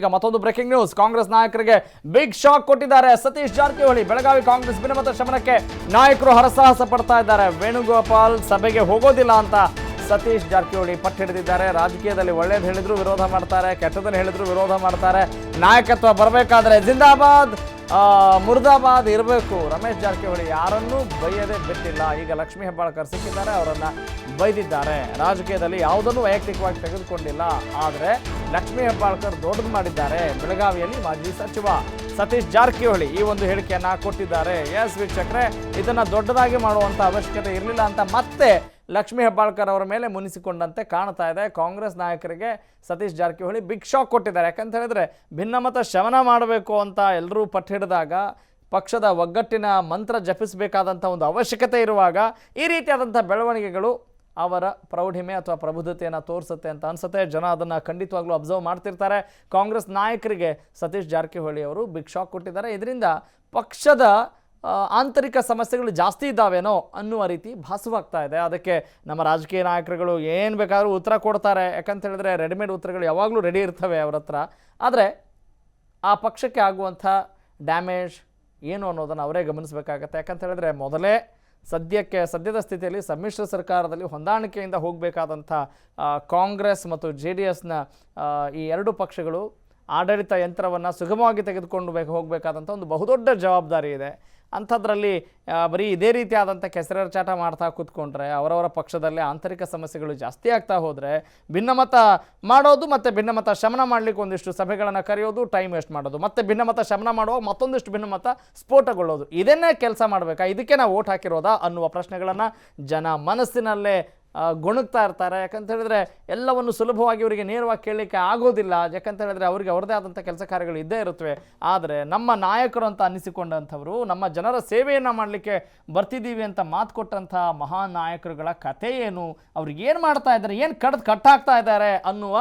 ಈಗ ಮತ್ತೊಂದು breaking news Congress ನಾಯಕರಿಗೆ ಬಿಗ್ ಶಾಕ್ ಕೊಟ್ಟಿದ್ದಾರೆ ಸತೀಶ್ ಜಾರಕಿಹೊಳಿ. ಬೆಳಗಾವಿ ಕಾಂಗ್ರೆಸ್ ಭಿನ್ನಮತ ಶಮನಕ್ಕೆ ನಾಯಕರು ಹರಸಾಹಸ ಪಡ್ತಾ ಇದ್ದಾರೆ. ವೇಣುಗೋಪಾಲ್ ಸಭೆಗೆ ಹೋಗೋದಿಲ್ಲ ಅಂತ ಸತೀಶ್ ಜಾರಕಿಹೊಳಿ ಪಟ್ಟು ಹಿಡಿದಿದ್ದಾರೆ. ರಾಜಕೀಯದಲ್ಲಿ ಒಳ್ಳೇದು ಹೇಳಿದ್ರು ವಿರೋಧ ಮಾಡ್ತಾರೆ ಕೆಟ್ಟದಲ್ಲಿ ಹೇಳಿದ್ರು ವಿರೋಧ ಮಾಡ್ತಾರೆ. ನಾಯಕತ್ವ ಬರಬೇಕಾದ್ರೆ ಜಿಂದಾಬಾದ್! ಮುರ್ದಾಬಾದ್ ಇರಬೇಕು. ರಮೇಶ್ ಜಾರಕಿಹೊಳಿ ಯಾರನ್ನೂ ಬೈಯದೇ ಬಿಟ್ಟಿಲ್ಲ. ಈಗ ಲಕ್ಷ್ಮೀ ಹೆಬ್ಬಾಳ್ಕರ್ ಸಿಕ್ಕಿದ್ದಾರೆ, ಅವರನ್ನು ಬೈದಿದ್ದಾರೆ. ರಾಜಕೀಯದಲ್ಲಿ ಯಾವುದನ್ನು ವೈಯಕ್ತಿಕವಾಗಿ ತೆಗೆದುಕೊಂಡಿಲ್ಲ. ಆದರೆ ಲಕ್ಷ್ಮೀ ಹೆಬ್ಬಾಳ್ಕರ್ ದೊಡ್ಡದು ಮಾಡಿದ್ದಾರೆ. ಬೆಳಗಾವಿಯಲ್ಲಿ ಮಾಜಿ ಸಚಿವ ಸತೀಶ್ ಜಾರಕಿಹೊಳಿ ಈ ಒಂದು ಹೇಳಿಕೆಯನ್ನು ಕೊಟ್ಟಿದ್ದಾರೆ. ಎಸ್ ವೀಕ್ಷಕರೇ, ಇದನ್ನು ದೊಡ್ಡದಾಗಿ ಮಾಡುವಂತ ಅವಶ್ಯಕತೆ ಇರಲಿಲ್ಲ ಅಂತ ಮತ್ತೆ ಲಕ್ಷ್ಮೀ ಹೆಬ್ಬಾಳ್ಕರ್ ಅವರ ಮೇಲೆ ಮುನಿಸಿಕೊಂಡಂತೆ ಕಾಣ್ತಾ ಇದೆ. ಕಾಂಗ್ರೆಸ್ ನಾಯಕರಿಗೆ ಸತೀಶ್ ಜಾರಕಿಹೊಳಿ ಬಿಗ್ ಶಾಕ್ ಕೊಟ್ಟಿದ್ದಾರೆ. ಯಾಕಂತ ಹೇಳಿದ್ರೆ ಭಿನ್ನಮತ ಶಮನ ಮಾಡಬೇಕು ಅಂತ ಎಲ್ಲರೂ ಪಟ್ಟು ಹಿಡಿದಾಗ, ಪಕ್ಷದ ಒಗ್ಗಟ್ಟಿನ ಮಂತ್ರ ಜಪಿಸಬೇಕಾದಂಥ ಒಂದು ಅವಶ್ಯಕತೆ ಇರುವಾಗ ಈ ರೀತಿಯಾದಂಥ ಬೆಳವಣಿಗೆಗಳು ಅವರ ಪ್ರೌಢಿಮೆ ಅಥವಾ ಪ್ರಬುದ್ಧತೆಯನ್ನು ತೋರಿಸುತ್ತೆ ಅಂತ ಅನ್ಸುತ್ತೆ. ಜನ ಅದನ್ನು ಖಂಡಿತವಾಗ್ಲೂ ಅಬ್ಸರ್ವ್ ಮಾಡ್ತಿರ್ತಾರೆ. ಕಾಂಗ್ರೆಸ್ ನಾಯಕರಿಗೆ ಸತೀಶ್ ಜಾರಕಿಹೊಳಿ ಅವರು ಬಿಗ್ ಶಾಕ್ ಕೊಟ್ಟಿದ್ದಾರೆ. ಇದರಿಂದ ಪಕ್ಷದ ಆಂತರಿಕ ಸಮಸ್ಯೆಗಳು ಜಾಸ್ತಿ ಇದ್ದಾವೇನೋ ಅನ್ನುವ ರೀತಿ ಭಾಸವಾಗ್ತಾ ಇದೆ. ಅದಕ್ಕೆ ನಮ್ಮ ರಾಜಕೀಯ ನಾಯಕರುಗಳು ಏನು ಬೇಕಾದರೂ ಉತ್ತರ ಕೊಡ್ತಾರೆ. ಯಾಕಂತ ಹೇಳಿದ್ರೆ ರೆಡಿಮೇಡ್ ಉತ್ತರಗಳು ಯಾವಾಗಲೂ ರೆಡಿ ಇರ್ತವೆ ಅವ್ರ ಹತ್ರ. ಆದರೆ ಆ ಪಕ್ಷಕ್ಕೆ ಆಗುವಂಥ ಡ್ಯಾಮೇಜ್ ಏನು ಅನ್ನೋದನ್ನು ಅವರೇ ಗಮನಿಸಬೇಕಾಗತ್ತೆ. ಯಾಕಂತ ಹೇಳಿದ್ರೆ ಮೊದಲೇ ಸದ್ಯಕ್ಕೆ, ಸದ್ಯದ ಸ್ಥಿತಿಯಲ್ಲಿ ಸಮ್ಮಿಶ್ರ ಸರ್ಕಾರದಲ್ಲಿ ಹೊಂದಾಣಿಕೆಯಿಂದ ಹೋಗಬೇಕಾದಂಥ ಕಾಂಗ್ರೆಸ್ ಮತ್ತು ಜೆ ಡಿ ಎಸ್ನ ಈ ಎರಡು ಪಕ್ಷಗಳು ಆಡಳಿತ ಯಂತ್ರವನ್ನು ಸುಗಮವಾಗಿ ತೆಗೆದುಕೊಂಡು ಬೇಕು ಹೋಗಬೇಕಾದಂಥ ಒಂದು ಬಹುದೊಡ್ಡ ಜವಾಬ್ದಾರಿ ಇದೆ. ಅಂಥದ್ರಲ್ಲಿ ಬರೀ ಇದೇ ರೀತಿಯಾದಂಥ ಕೆಸರೆರಚಾಟ ಮಾಡ್ತಾ ಕೂತ್ಕೊಂಡ್ರೆ, ಅವರವರ ಪಕ್ಷದಲ್ಲೇ ಆಂತರಿಕ ಸಮಸ್ಯೆಗಳು ಜಾಸ್ತಿ ಆಗ್ತಾ ಹೋದರೆ, ಭಿನ್ನಮತ ಮಾಡೋದು ಮತ್ತು ಭಿನ್ನಮತ ಶಮನ ಮಾಡಲಿಕ್ಕೆ ಒಂದಿಷ್ಟು ಸಭೆಗಳನ್ನು ಕರೆಯೋದು ಟೈಮ್ ವೇಸ್ಟ್ ಮಾಡೋದು, ಮತ್ತು ಭಿನ್ನಮತ ಶಮನ ಮಾಡುವಾಗ ಮತ್ತೊಂದಿಷ್ಟು ಭಿನ್ನಮತ ಸ್ಫೋಟಗೊಳ್ಳೋದು. ಇದನ್ನೇ ಕೆಲಸ ಮಾಡಬೇಕಾ? ಇದಕ್ಕೆ ನಾವು ಓಟ್ ಹಾಕಿರೋದಾ ಅನ್ನುವ ಪ್ರಶ್ನೆಗಳನ್ನು ಜನ ಮನಸ್ಸಿನಲ್ಲೇ ಗೊಣಗ್ತಾ ಇರ್ತಾರೆ. ಯಾಕಂತ ಹೇಳಿದ್ರೆ ಎಲ್ಲವನ್ನು ಸುಲಭವಾಗಿ ಇವರಿಗೆ ನೇರವಾಗಿ ಕೇಳಲಿಕ್ಕೆ ಆಗೋದಿಲ್ಲ. ಯಾಕಂತ ಹೇಳಿದ್ರೆ ಅವರಿಗೆ ಅವ್ರದ್ದೇ ಆದಂಥ ಕೆಲಸ ಕಾರ್ಯಗಳು ಇದ್ದೇ ಇರುತ್ತವೆ. ಆದರೆ ನಮ್ಮ ನಾಯಕರು ಅಂತ ಅನ್ನಿಸಿಕೊಂಡಂಥವರು ನಮ್ಮ ಜನರ ಸೇವೆಯನ್ನು ಮಾಡಲಿಕ್ಕೆ ಬರ್ತಿದ್ದೀವಿ ಅಂತ ಮಾತು ಕೊಟ್ಟಂಥ ಮಹಾನ್ ನಾಯಕರುಗಳ ಕಥೆ ಏನು? ಅವ್ರಿಗೆ ಏನು ಮಾಡ್ತಾ ಇದ್ದಾರೆ? ಏನು ಕಡ್ದು ಕಟ್ಟಾಗ್ತಾ ಇದ್ದಾರೆ ಅನ್ನುವ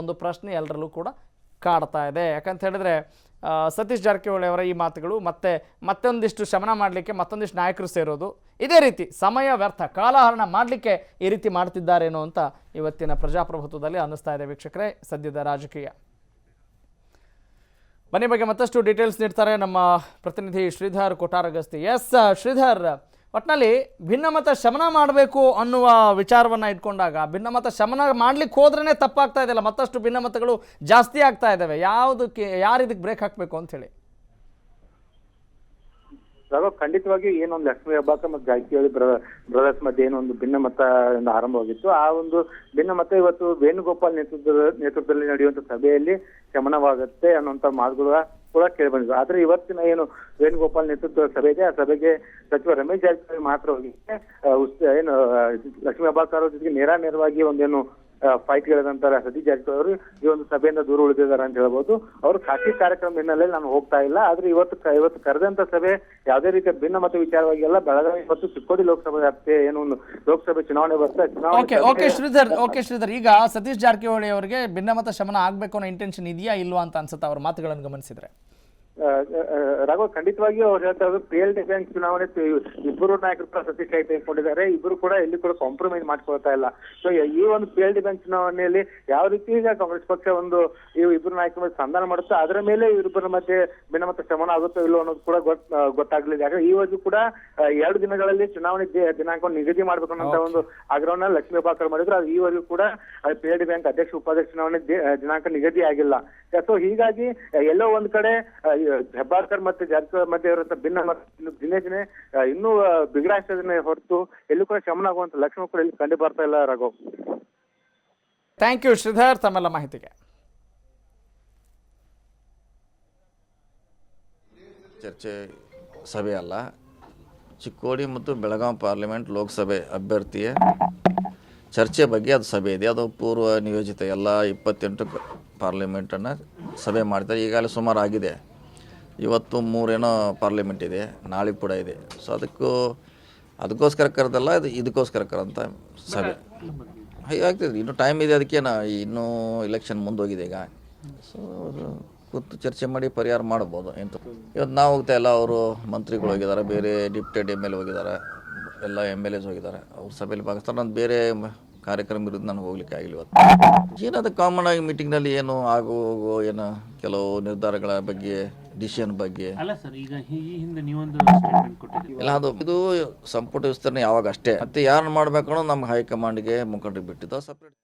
ಒಂದು ಪ್ರಶ್ನೆ ಎಲ್ಲರಲ್ಲೂ ಕೂಡ ಕಾಡ್ತಾ ಇದೆ. ಯಾಕಂತ ಹೇಳಿದ್ರೆ ಸತೀಶ್ ಜಾರಕಿಹೊಳಿ ಅವರ ಈ ಮಾತುಗಳು ಮತ್ತೆ ಮತ್ತೊಂದಿಷ್ಟು ಶಮನ ಮಾಡಲಿಕ್ಕೆ ಮತ್ತೊಂದಿಷ್ಟು ನಾಯಕರು ಸೇರೋದು. ಇದೇ ರೀತಿ ಸಮಯ ವ್ಯರ್ಥ, ಕಾಲಹರಣ ಮಾಡಲಿಕ್ಕೆ ಈ ರೀತಿ ಮಾಡ್ತಿದ್ದಾರೇನೋ ಅಂತ ಇವತ್ತಿನ ಪ್ರಜಾಪ್ರಭುತ್ವದಲ್ಲಿ ಅನ್ನಿಸ್ತಾ ಇದೆ ವೀಕ್ಷಕರೇ, ಸದ್ಯದ ರಾಜಕೀಯ. ಮನೆ ಬಗ್ಗೆ ಮತ್ತಷ್ಟು ಡೀಟೇಲ್ಸ್ ನೀಡ್ತಾರೆ ನಮ್ಮ ಪ್ರತಿನಿಧಿ ಶ್ರೀಧರ್ ಕೊಟ್ಟಾರಗಸ್ತಿ ಎಸ್ ಶ್ರೀಧರ್. ಒಟ್ಟಿನಲ್ಲಿ ಭಿನ್ನಮತ ಶಮನ ಮಾಡಬೇಕು ಅನ್ನುವ ವಿಚಾರವನ್ನು ಇಟ್ಕೊಂಡಾಗ, ಭಿನ್ನಮತ ಶಮನ ಮಾಡ್ಲಿಕ್ಕೆ ಹೋದ್ರೇ ತಪ್ಪಾಗ್ತಾ ಇದೆಯಲ್ಲ, ಮತ್ತಷ್ಟು ಭಿನ್ನಮತಗಳು ಜಾಸ್ತಿ ಆಗ್ತಾ ಇದ್ದಾವೆ ಯಾವುದಕ್ಕೆ ಯಾರು ಇದಕ್ಕೆ ಬ್ರೇಕ್ ಹಾಕಬೇಕು ಅಂತ ಹೇಳಿ? ಖಂಡಿತವಾಗಿ ಏನೊಂದು ಲಕ್ಷ್ಮೀ ಹೆಬ್ಬಾಳ್ಕರ್ ಮತ್ತು ಜಾರಕಿಹೊಳಿ ಬ್ರದರ್ಸ್ ಮಧ್ಯೆ ಏನೊಂದು ಭಿನ್ನಮತ ಆರಂಭವಾಗಿತ್ತು. ಆ ಒಂದು ಭಿನ್ನಮತ ಇವತ್ತು ವೇಣುಗೋಪಾಲ್ ನೇತೃತ್ವದ, ನೇತೃತ್ವದಲ್ಲಿ ನಡೆಯುವಂತ ಸಭೆಯಲ್ಲಿ ಶಮನವಾಗುತ್ತೆ ಅನ್ನುವಂತ ಮಾತುಗಳು ಕೂಡ ಕೇಳಿ ಆದ್ರೆ ಇವತ್ತಿನ ಏನು ವೇಣುಗೋಪಾಲ್ ನೇತೃತ್ವದ ಸಭೆ ಇದೆ ಆ ಸಭೆಗೆ ಸಚಿವ ರಮೇಶ್ ಜಾರಕಿಹೊಳಿ ಮಾತ್ರ ಹೋಗಿ ಏನು ಲಕ್ಷ್ಮೀ ಅವ್ರ ಜೊತೆಗೆ ನೇರ ನೇರವಾಗಿ ಒಂದೇನು ಫೈಟ್ ಗೆಳೆದಂತ ಸತೀಶ್ ಜಾರಕಿಹೊಳಿ ಅವರು ಈ ಒಂದು ಸಭೆಯಿಂದ ದೂರ ಉಳಿದಿದ್ದಾರೆ ಅಂತ ಹೇಳ್ಬೋದು. ಅವರು ಖಾಸಗಿ ಕಾರ್ಯಕ್ರಮ ಹಿನ್ನೆಲೆಯಲ್ಲಿ ನಾನು ಹೋಗ್ತಾ ಇಲ್ಲ. ಆದ್ರೆ ಇವತ್ತು ಇವತ್ತು ಕರೆದಂತ ಸಭೆ ಯಾವುದೇ ರೀತಿಯ ಭಿನ್ನಮತ ವಿಚಾರವಾಗಿ ಎಲ್ಲ ಬೆಳಗಾವಿ ಮತ್ತು ಚಿಕ್ಕೋಡಿ ಲೋಕಸಭೆ ವ್ಯಾಪ್ತಿಯ ಏನು ಒಂದು ಲೋಕಸಭೆ ಚುನಾವಣೆ ಬರ್ತಾ ಚುನಾವಣೆ okay okay Sridhar okay Sridhar. ಈಗ ಸತೀಶ್ ಜಾರಕಿಹೊಳಿ ಅವರಿಗೆ ಭಿನ್ನಮತ ಶಮನ ಆಗ್ಬೇಕು ಅನ್ನೋ ಇಂಟೆನ್ಷನ್ ಇದೆಯಾ ಇಲ್ವಾ ಅಂತ ಅನ್ಸುತ್ತೆ ಅವ್ರ ಮಾತುಗಳನ್ನು ಗಮನಿಸಿದ್ರೆ. ರಾಘವ್ ಖಂಡಿತವಾಗಿಯೂ ಅವ್ರು ಹೇಳ್ತಾ ಇರೋದು ಪಿ ಎಲ್ ಡಿ ಬ್ಯಾಂಕ್ ಚುನಾವಣೆ ಇಬ್ಬರು ನಾಯಕರು ಕೂಡ ಸತೀಶ್ ಕೈ ತೆಗೆದುಕೊಂಡಿದ್ದಾರೆ ಇಬ್ಬರು ಕೂಡ ಎಲ್ಲಿ ಕೂಡ ಕಾಂಪ್ರಮೈಸ್ ಮಾಡ್ಕೊಳ್ತಾ ಇಲ್ಲ. ಸೊ ಈ ಒಂದು ಪಿ ಎಲ್ ಡಿ ಬ್ಯಾಂಕ್ ಚುನಾವಣೆಯಲ್ಲಿ ಯಾವ ರೀತಿ ಈಗ ಕಾಂಗ್ರೆಸ್ ಪಕ್ಷ ಒಂದು ಈ ಇಬ್ಬರು ನಾಯಕರ ಮೇಲೆ ಸಂಧಾನ ಮಾಡುತ್ತೋ ಅದರ ಮೇಲೆ ಇಬ್ಬರ ಮಧ್ಯೆ ಭಿನ್ನಮತ ಶ್ರಮಣ ಆಗುತ್ತೋ ಇಲ್ಲೋ ಅನ್ನೋದು ಕೂಡ ಗೊತ್ತಾಗ್ಲಿದೆ ಯಾಕಂದ್ರೆ ಈವರೆಗೂ ಕೂಡ ಎರಡು ದಿನಗಳಲ್ಲಿ ಚುನಾವಣೆ ದಿನಾಂಕವನ್ನು ನಿಗದಿ ಮಾಡ್ಬೇಕು ಅನ್ನೋ ಒಂದು ಆಗ್ರಹವನ್ನ ಲಕ್ಷ್ಮೀ ಪಾಕರ್ ಮಾಡಿದ್ರು. ಅದು ಈವರೆಗೂ ಕೂಡ ಪಿ ಎಲ್ ಡಿ ಬ್ಯಾಂಕ್ ಅಧ್ಯಕ್ಷ ಉಪಾಧ್ಯಕ್ಷ ಚುನಾವಣೆ ದಿನಾಂಕ ನಿಗದಿ ಆಗಿಲ್ಲ. ಸೊ ಹೀಗಾಗಿ ಎಲ್ಲೋ ಒಂದ್ ಕಡೆ ಹೆಬ್ಬಾಳ್ಕರ್ ಮತ್ತೆ ಜಾರಕಿಹೊಳಿ ಮಧ್ಯೆ ಇರುವಂತ ಭಿನ್ನ ಮತ ಇನ್ನು ದಿನೇ ದಿನೇ ಇನ್ನೂ ಬಿಗಡಾಯಿಸ್ತದೆ ಹೊರತು ಎಲ್ಲೂ ಕೂಡ ಶಮನ ಆಗುವಂತ ಲಕ್ಷಣ ಕೂಡ ಇಲ್ಲಿ ಕಂಡು ಬರ್ತಾ ಇಲ್ಲ ರಘು. ಥ್ಯಾಂಕ್ ಯು ಶ್ರೀಧರ್ ತಮ್ಮೆಲ್ಲ ಮಾಹಿತಿಗೆ. ಚರ್ಚೆ ಸಭೆ ಅಲ್ಲ ಚಿಕ್ಕೋಡಿ ಮತ್ತು ಬೆಳಗಾವಿ ಪಾರ್ಲಿಮೆಂಟ್ ಲೋಕಸಭೆ ಅಭ್ಯರ್ಥಿಯ. ಚರ್ಚೆ ಬಗ್ಗೆ ಅದು ಸಭೆ ಇದೆ ಅದು ಪೂರ್ವ ನಿಯೋಜಿತ ಎಲ್ಲ ಇಪ್ಪತ್ತೆಂಟು ಪಾರ್ಲಿಮೆಂಟನ್ನು ಸಭೆ ಮಾಡ್ತಾರೆ ಈಗಾಗಲೇ ಸುಮಾರು ಆಗಿದೆ ಇವತ್ತು ಮೂರೇನೋ ಪಾರ್ಲಿಮೆಂಟ್ ಇದೆ, ನಾಳೆ ಕೂಡ ಇದೆ. ಸೊ ಅದಕ್ಕೂ ಅದಕ್ಕೋಸ್ಕರ ಕರೆದಲ್ಲ, ಅದು ಇದಕ್ಕೋಸ್ಕರ ಕರಂತ ಸಭೆ. ಆಗ್ತದೆ, ಇನ್ನೂ ಟೈಮ್ ಇದೆ ಅದಕ್ಕೆ ನಾ ಇನ್ನೂ ಇಲೆಕ್ಷನ್ ಮುಂದೋಗಿದೆ ಈಗ. ಸೊ ಕೂತು ಚರ್ಚೆ ಮಾಡಿ ಪರಿಹಾರ ಮಾಡ್ಬೋದು ಎಂತ ಇವತ್ತು ನಾವು ಹೋಗ್ತಾ ಎಲ್ಲ ಅವರು ಮಂತ್ರಿಗಳು ಹೋಗಿದ್ದಾರೆ, ಬೇರೆ ಡಿಪ್ಟೆಡ್ ಎಂ ಎಲ್ ಹೋಗಿದ್ದಾರೆ, ಎಲ್ಲ ಎಂ ಎಲ್ ಎಸ್ ಹೋಗಿದ್ದಾರೆ, ಅವ್ರ ಸಭೆಯಲ್ಲಿ ಭಾಗಿಸ್ತಾರೆ. ನಾನು ಬೇರೆ ಕಾರ್ಯಕ್ರಮ ಇರೋದು ನಾನು ಹೋಗ್ಲಿಕ್ಕೆ ಆಗಿಲ್ಲ ಇವತ್ತು. ಏನದು ಕಾಮನ್ ಆಗಿ ಮೀಟಿಂಗ್ನಲ್ಲಿ ಏನು ಆಗೋ ಹೋಗೋ ಏನು ಕೆಲವು ನಿರ್ಧಾರಗಳ ಬಗ್ಗೆ ಡಿಸಿಷನ್ ಬಗ್ಗೆ? ಅಲ್ಲ ಸರ್ ಈಗ ಈ ಈ ಹಿಂದೆ ನೀವೊಂದು ಸ್ಟೇಟ್ಮೆಂಟ್ ಕೊಟ್ಟಿದ್ದೀರಿ. ಇಲ್ಲ ಅದು ಇದು ಸಂಪುಟ ವಿಸ್ತರಣೆ ಯಾವಾಗ ಅಷ್ಟೇ. ಮತ್ತೆ ಯಾರನ್ನ ಮಾಡ್ಬೇಕು ಅನ್ನೋದು ನಮ್ಮ ಹೈಕಮಾಂಡ್ಗೆ ಮುಖಂಡರಿಗೆ ಬಿಟ್ಟಿದ್ದು. ಸಪ್ರೇಟ್